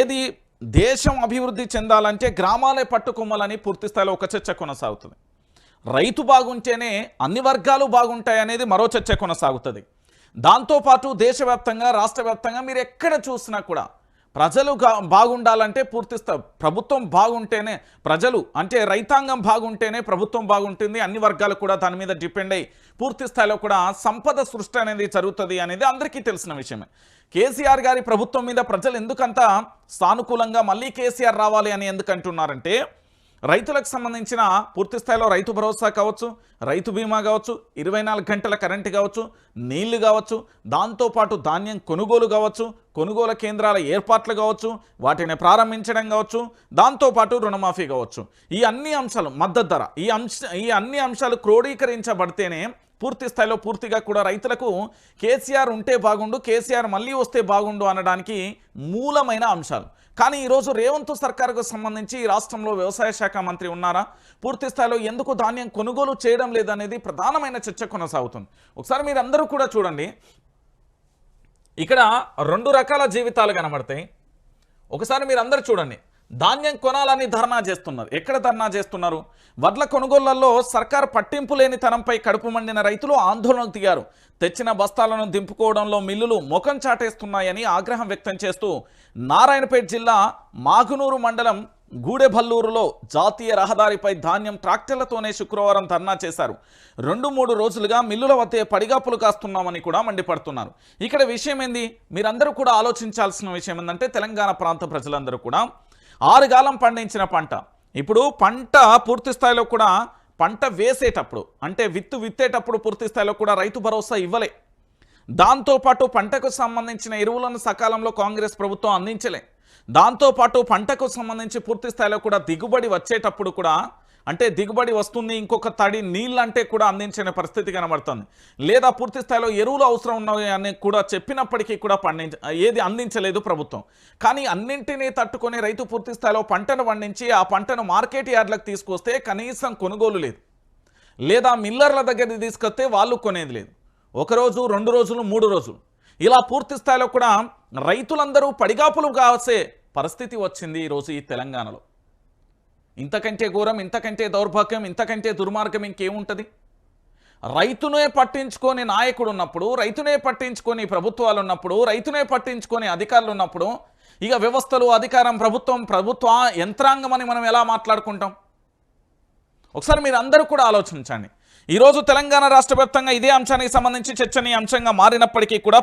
ఏది దేశం అభివృద్ధి చెందాలంటే గ్రామాలే పట్టుకొమ్మలని పూర్తి స్థాయిలో ఒక చర్చ కొనసాగుతుంది. రైతు బాగుంటేనే అన్ని వర్గాలు బాగుంటాయి అనేది మరో చర్చ కొనసాగుతుంది. దాంతోపాటు దేశవ్యాప్తంగా రాష్ట్ర వ్యాప్తంగా మీరు ఎక్కడ చూసినా కూడా ప్రజలు బాగుండాలంటే పూర్తి ప్రభుత్వం బాగుంటేనే ప్రజలు అంటే రైతాంగం బాగుంటేనే ప్రభుత్వం బాగుంటుంది అన్ని వర్గాలు కూడా దాని మీద డిపెండ్ అయ్యి పూర్తి స్థాయిలో కూడా సంపద సృష్టి అనేది జరుగుతుంది అనేది అందరికీ తెలిసిన విషయమే. కేసీఆర్ గారి ప్రభుత్వం మీద ప్రజలు ఎందుకంత సానుకూలంగా మళ్ళీ కేసీఆర్ రావాలి అని ఎందుకంటున్నారంటే రైతులకు సంబంధించిన పూర్తి స్థాయిలో రైతు భరోసా కావచ్చు రైతు బీమా కావచ్చు ఇరవై నాలుగు గంటల కరెంటు కావచ్చు నీళ్ళు కావచ్చు దాంతోపాటు ధాన్యం కొనుగోలు కావచ్చు కొనుగోలు కేంద్రాల ఏర్పాట్లు కావచ్చు వాటిని ప్రారంభించడం కావచ్చు దాంతోపాటు రుణమాఫీ కావచ్చు. ఈ అన్ని అంశాలు మద్దతు ధర ఈ అంశ ఈ అన్ని అంశాలు క్రోడీకరించబడితేనే పూర్తి స్థాయిలో పూర్తిగా కూడా రైతులకు కేసీఆర్ ఉంటే బాగుండు కేసీఆర్ మళ్ళీ వస్తే బాగుండు అనడానికి మూలమైన అంశాలు. కానీ ఈరోజు రేవంత్ సర్కార్కు సంబంధించి ఈ రాష్ట్రంలో వ్యవసాయ శాఖ మంత్రి ఉన్నారా? పూర్తి స్థాయిలో ఎందుకు ధాన్యం కొనుగోలు చేయడం లేదనేది ప్రధానమైన చర్చ కొనసాగుతుంది. ఒకసారి మీరు అందరూ కూడా చూడండి. ఇక్కడ రెండు రకాల జీవితాలు కనబడతాయి. ఒకసారి మీరు అందరు చూడండి. ధాన్యం కొనాలని ధర్నా చేస్తున్నారు. ఎక్కడ ధర్నా చేస్తున్నారు? వడ్ల కొనుగోళ్ళలో సర్కార్ పట్టింపు లేని తనంపై కడుపు మండిన రైతులు ఆందోళనకు దిగారు. తెచ్చిన బస్తాలను దింపుకోవడంలో మిల్లులు ముఖం చాటేస్తున్నాయని ఆగ్రహం వ్యక్తం చేస్తూ నారాయణపేట జిల్లా మాగునూరు మండలం గూడెభల్లూరులో జాతీయ రహదారిపై ధాన్యం ట్రాక్టర్లతోనే శుక్రవారం ధర్నా చేశారు. రెండు మూడు రోజులుగా మిల్లుల వద్దే పడిగాపులు కాస్తున్నామని కూడా మండిపడుతున్నారు. ఇక్కడ విషయం ఏంది మీరందరూ కూడా ఆలోచించాల్సిన విషయం ఏంటంటే తెలంగాణ ప్రాంత ప్రజలందరూ కూడా ఆరుగాలం పండించిన పంట. ఇప్పుడు పంట పూర్తి స్థాయిలో కూడా పంట వేసేటప్పుడు అంటే విత్తు విత్తేటప్పుడు పూర్తి స్థాయిలో కూడా రైతు భరోసా ఇవ్వలే. దాంతోపాటు పంటకు సంబంధించిన ఎరువులను సకాలంలో కాంగ్రెస్ ప్రభుత్వం అందించలే. దాంతోపాటు పంటకు సంబంధించి పూర్తి స్థాయిలో కూడా దిగుబడి వచ్చేటప్పుడు కూడా అంటే దిగుబడి వస్తుంది ఇంకొక తడి నీళ్ళంటే కూడా అందించని పరిస్థితి కనబడుతుంది. లేదా పూర్తి స్థాయిలో ఎరువులు అవసరం ఉన్నాయి అని కూడా చెప్పినప్పటికీ కూడా పండించ ఏది అందించలేదు ప్రభుత్వం. కానీ అన్నింటినీ తట్టుకొని రైతు పూర్తి స్థాయిలో పంటను పండించి ఆ పంటను మార్కెట్ యార్డ్లకు తీసుకొస్తే కనీసం కొనుగోలు లేదు. లేదా మిల్లర్ల దగ్గర తీసుకొస్తే వాళ్ళు కొనేది లేదు. ఒకరోజు రెండు రోజులు మూడు రోజులు. ఇలా పూర్తి స్థాయిలో కూడా రైతులందరూ పడిగాపులు కావసే పరిస్థితి వచ్చింది ఈరోజు ఈ తెలంగాణలో. ఇంతకంటే ఘోరం ఇంతకంటే దౌర్భాగ్యం ఇంతకంటే దుర్మార్గం ఇంకేముంటుంది? రైతునే పట్టించుకొని నాయకుడు ఉన్నప్పుడు రైతునే పట్టించుకొని ప్రభుత్వాలు ఉన్నప్పుడు రైతునే పట్టించుకొని అధికారులు ఉన్నప్పుడు ఇక వ్యవస్థలు అధికారం ప్రభుత్వం ప్రభుత్వ యంత్రాంగం అని మనం ఎలా మాట్లాడుకుంటాం? ఒకసారి మీరు అందరూ కూడా ఆలోచించండి. ఈరోజు తెలంగాణ రాష్ట్ర ఇదే అంశానికి సంబంధించి చర్చనీయాంశంగా మారినప్పటికీ కూడా